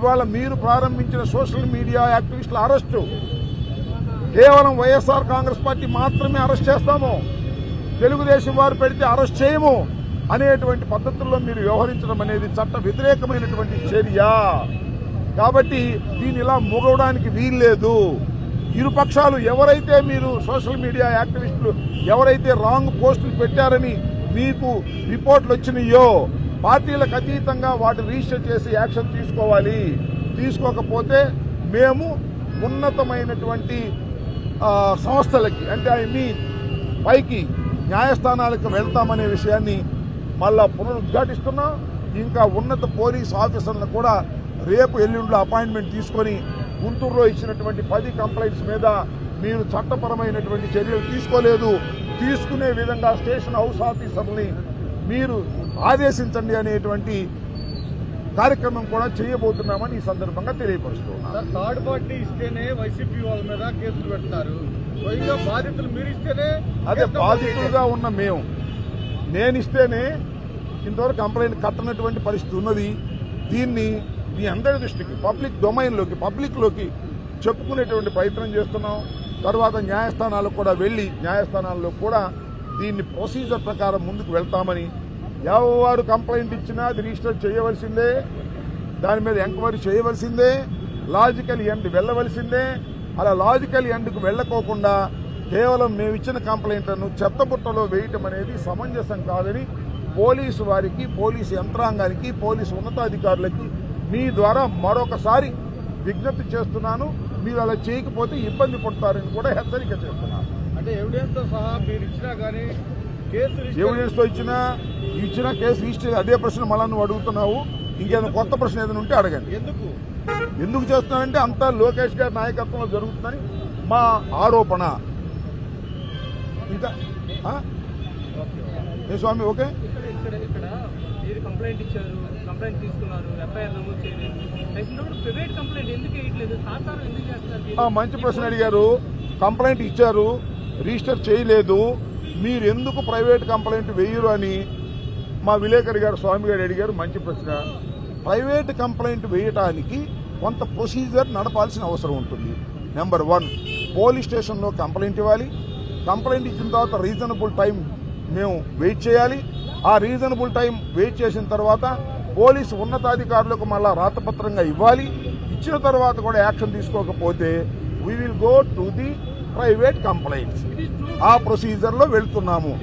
ఇవాళ మీరు ప్రారంభించిన సోషల్ మీడియా యాక్టివిస్టుల అరెస్టు. కేవలం వైఎస్ఆర్ కాంగ్రెస్ పార్టీ మాత్రమే అరెస్ట్ చేస్తాము. తెలుగుదేశం వారు పెడితే అరెస్ట్ చేయము అనేటువంటి పద్ధతుల్లో మీరు వ్యవహరించడం అనేది చట్ట వ్యతిరేకమైనటువంటి చర్య. కాబట్టి దీని ఇలా ముగవడానికి వీల్లేదు ఇరుపక్షాలు ఎవరైతే మీరు సోషల్ మీడియా యాక్టివిస్టులు ఎవరైతే రాంగ్ పోస్టులు పెట్టారని మీకు రిపోర్ట్లు వచ్చినాయో పార్టీలకు అతీతంగా వాటిని రిజిస్టర్ చేసి యాక్షన్ తీసుకోవాలి. తీసుకోకపోతే మేము ఉన్నతమైనటువంటి సంస్థలకి అంటే ఐ మీన్ పైకి న్యాయస్థానాలకు వెళ్తామనే విషయాన్ని మళ్ళా పునరుద్ఘాటిస్తున్నాం ఇంకా ఉన్నత పోలీస్ ఆఫీసర్లను కూడా రేపు ఎల్లుండిలో అపాయింట్మెంట్ తీసుకొని గుంటూరులో ఇచ్చినటువంటి పది కంప్లైంట్స్ మీద మీరు చట్టపరమైనటువంటి చర్యలు తీసుకోలేదు. తీసుకునే విధంగా స్టేషన్ హౌస్ ఆఫీసర్ని మీరు ఆదేశించండి అనేటువంటి కార్యక్రమం కూడా చేయబోతున్నామని ఈ సందర్భంగా తెలియపరుస్తున్నాను సార్ థర్డ్ పార్టీ ఇస్తేనే వైసీపీ వాళ్ళ మీద కేసులు పెడతారు. స్వయంగా బాధితులు మీరు ఇస్తేనే అదే బాధితులుగా ఉన్న మేము. నేను ఇస్తేనే ఇంతవరకు కంప్లైంట్ కట్టనటువంటి పరిస్థితి ఉన్నది. దీన్ని మీ అందరి దృష్టికి పబ్లిక్ డొమైన్లోకి పబ్లిక్లోకి చెప్పుకునేటువంటి ప్రయత్నం చేస్తున్నాం. తర్వాత న్యాయస్థానాలకు కూడా వెళ్ళి న్యాయస్థానాల్లో కూడా దీన్ని ప్రొసీజర్ ప్రకారం ముందుకు వెళ్తామని ఎవరు కంప్లైంట్ ఇచ్చినా అది రిజిస్టర్ చేయవలసిందే. దాని మీద ఎంక్వైరీ చేయవలసిందే. లాజికల్ ఎండ్ వెళ్ళవలసిందే. అలా లాజికల్ ఎండ్కు వెళ్ళకోకుండా కేవలం మేము ఇచ్చిన కంప్లైంట్లను చెత్తబుట్టలో వేయటం అనేది సమంజసం కాదని పోలీసు వారికి పోలీసు యంత్రాంగానికి పోలీసు ఉన్నతాధికారులకి మీ ద్వారా మరొకసారి విజ్ఞప్తి చేస్తున్నాను. మీరు అలా చేయకపోతే ఇబ్బంది పడతారని కూడా హెచ్చరిక చేస్తున్నాను. అంటే ఎవిడెన్స్తో సహా మీరు ఇచ్చినా కానీ కేసు రిజిస్టర్- ఎవిడెన్స్తో ఇచ్చిన? ఇచ్చిన కేసు రిజిస్టర్ అదే ప్రశ్న మళ్ళా నువ్వు అడుగుతున్నావు. ఇంకేదైనా కొత్త ప్రశ్న ఏదైనా ఉంటే అడగండి. ఎందుకు? ఎందుకు చేస్తున్నానంటే అంతా లోకేష్ గారి నాయకత్వంలో జరుగుతుందని మా ఆరోపణ. ఇంకా? ఏ స్వామి ఓకే? ఇక్కడ ఇక్కడ ఇక్కడ. మీరు కంప్లైంట్ ఇచ్చారు కంప్లైంట్ తీసుకున్నారు ఎఫ్ఐఆర్ నమోదు చేయలేదు. చేసినప్పుడు ప్రైవేట్ కంప్లైంట్ ఎందుకు వేయట్లేదు? సాధారణ ఎందుకు చేస్తున్నారు? ఆ, మీరు? మంచి ప్రశ్న అడిగారు. కంప్లైంట్ ఇచ్చారు. రిజిస్టర్ చేయలేదు. మీరు ఎందుకు ప్రైవేట్ కంప్లైంట్ వేయరు అని మా విలేకరి గారు స్వామి గారు అడిగారు మంచి ప్రశ్న. ప్రైవేట్ కంప్లైంట్ వేయటానికి కొంత ప్రొసీజర్ నడపాల్సిన అవసరం ఉంటుంది. నెంబర్ వన్ పోలీస్ స్టేషన్లో కంప్లైంట్ ఇవ్వాలి. కంప్లైంట్ ఇచ్చిన తర్వాత రీజనబుల్ టైం మేము వెయిట్ చేయాలి. ఆ రీజనబుల్ టైం వెయిట్ చేసిన తర్వాత పోలీసు ఉన్నతాధికారులకు మళ్ళా రాతపత్రంగా ఇవ్వాలి. ఇచ్చిన తర్వాత కూడా యాక్షన్ తీసుకోకపోతే we will go to the private complaints. ఆ ప్రొసీజర్లో వెళ్తున్నాము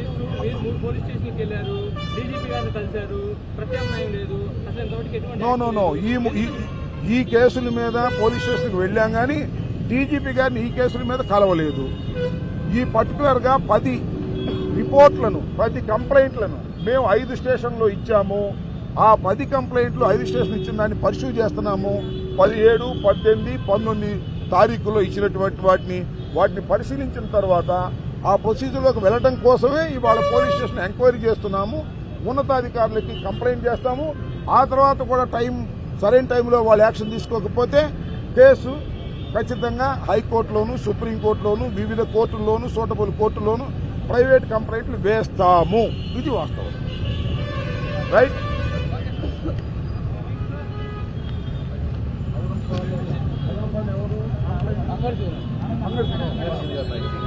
నో నో నో ఈ ఈ- కేసుల మీద పోలీస్ స్టేషన్కి వెళ్ళాం కానీ డీజీపీ గారిని ఈ కేసుల మీద కలవలేదు. ఈ పర్టికులర్గా పది రిపోర్ట్లను పది కంప్లైంట్లను మేము ఐదు స్టేషన్లో ఇచ్చాము. ఆ పది కంప్లైంట్లు ఐదు స్టేషన్ ఇచ్చిన దాన్ని పరిశీలి చేస్తున్నాము. పదిహేడు పద్దెనిమిది పంతొమ్మిది తారీఖులో ఇచ్చినటువంటి వాటిని వాటిని పరిశీలించిన తర్వాత ఆ ప్రొసీజర్లోకి వెళ్ళడం కోసమే ఇవాళ పోలీస్ స్టేషన్ ఎంక్వైరీ చేస్తున్నాము. ఉన్నతాధికారులకి కంప్లైంట్ చేస్తాము. ఆ తర్వాత కూడా టైం సరైన టైంలో వాళ్ళు యాక్షన్ తీసుకోకపోతే కేసు ఖచ్చితంగా హైకోర్టులోను సుప్రీంకోర్టులోను వివిధ కోర్టుల్లోను సూటబుల్ కోర్టుల్లోను ప్రైవేట్ కంప్లైంట్లు వేస్తాము. ఇది వాస్తవం. రైట్? ಹನ್ನೆರಡು ಹನ್ನೆರಡು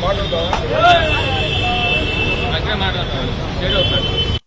మాట్లాడతావా అక్కడే మాట్లాడతాను